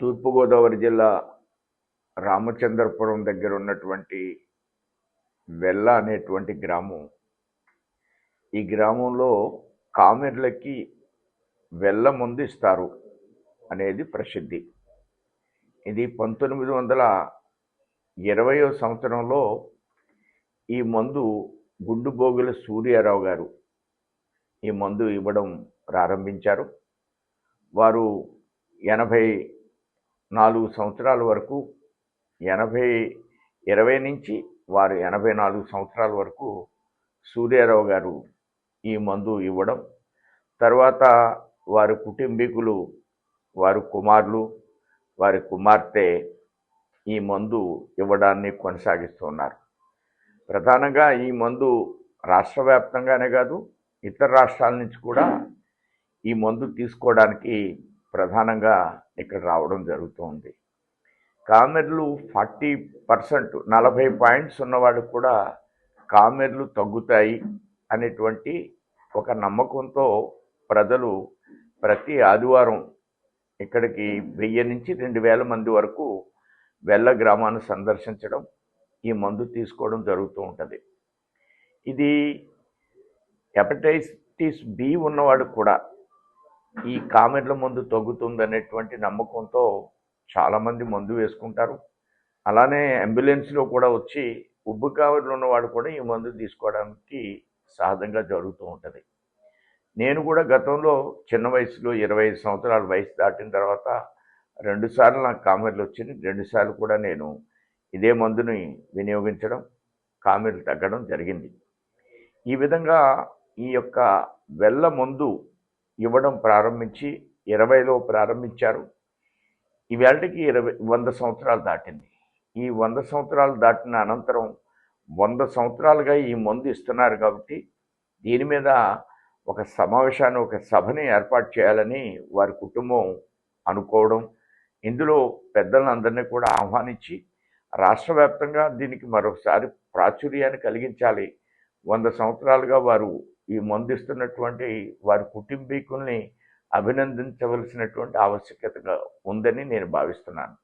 తూర్పుగోదావరి జిల్లా రామచంద్రపురం దగ్గర ఉన్నటువంటి వెల్ల అనేటువంటి గ్రామం. ఈ గ్రామంలో కామెర్లకి వెల్ల ముందు ఇస్తారు అనేది ప్రసిద్ధి. ఇది పంతొమ్మిది వందల ఇరవయో సంవత్సరంలో ఈ మందు గుండుబోగుల సూర్యారావు గారు ఈ మందు ఇవ్వడం ప్రారంభించారు. వారు ఎనభై నాలుగు సంవత్సరాల వరకు ఎనభై ఇరవై నుంచి వారు ఎనభై నాలుగు సంవత్సరాల వరకు సూర్యారావు గారు ఈ మందు ఇవ్వడం తర్వాత వారి కుటుంబీకులు వారి కుమారులు వారి కుమార్తె ఈ మందు ఇవ్వడాన్ని కొనసాగిస్తున్నారు. ప్రధానంగా ఈ మందు రాష్ట్ర వ్యాప్తంగానే కాదు ఇతర రాష్ట్రాల నుంచి కూడా ఈ మందు తీసుకోవడానికి ప్రధానంగా ఇక్కడ రావడం జరుగుతుంది. కామెర్లు ఫార్టీ పర్సెంట్ నలభై పాయింట్స్ ఉన్నవాడికి కూడా కామెర్లు తగ్గుతాయి అనేటువంటి ఒక నమ్మకంతో ప్రజలు ప్రతి ఆదివారం ఇక్కడికి వెయ్యి నుంచి రెండు వేల మంది వరకు వెళ్ళ గ్రామాన్ని సందర్శించడం ఈ మందు తీసుకోవడం జరుగుతూ ఉంటుంది. ఇది హెపటైటిస్ బి ఉన్నవాడు కూడా ఈ కామెడ్ల మందు తగ్గుతుంది అనేటువంటి నమ్మకంతో చాలామంది మందు వేసుకుంటారు. అలానే అంబులెన్స్లో కూడా వచ్చి ఉబ్బు కావడిలో ఉన్నవాడు కూడా ఈ మందు తీసుకోవడానికి సహజంగా జరుగుతూ ఉంటుంది. నేను కూడా గతంలో చిన్న వయసులో ఇరవై ఐదు సంవత్సరాల వయసు దాటిన తర్వాత రెండుసార్లు నాకు కామెర్లు వచ్చింది. రెండుసార్లు కూడా నేను ఇదే మందుని వినియోగించడం కామెర్లు తగ్గడం జరిగింది. ఈ విధంగా ఈ యొక్క వెల్ల మందు ఇవ్వడం ప్రారంభించి ఇరవైలో ప్రారంభించారు. ఈవేళకి ఇరవై వంద సంవత్సరాలు దాటింది. ఈ వంద సంవత్సరాలు దాటిన అనంతరం వంద సంవత్సరాలుగా ఈ మందు ఇస్తున్నారు కాబట్టి దీని మీద ఒక సమావేశాన్ని ఒక సభని ఏర్పాటు చేయాలని వారి కుటుంబం అనుకోవడం ఇందులో పెద్దలందరినీ కూడా ఆహ్వానించి రాష్ట్ర వ్యాప్తంగా దీనికి మరొకసారి ప్రాచుర్యాన్ని కలిగించాలి. వంద సంవత్సరాలుగా వారు ఈ మందిస్తున్నటువంటి వారి కుటుంబీకుల్ని అభినందించవలసినటువంటి ఆవశ్యకతగా ఉందని నేను భావిస్తున్నాను.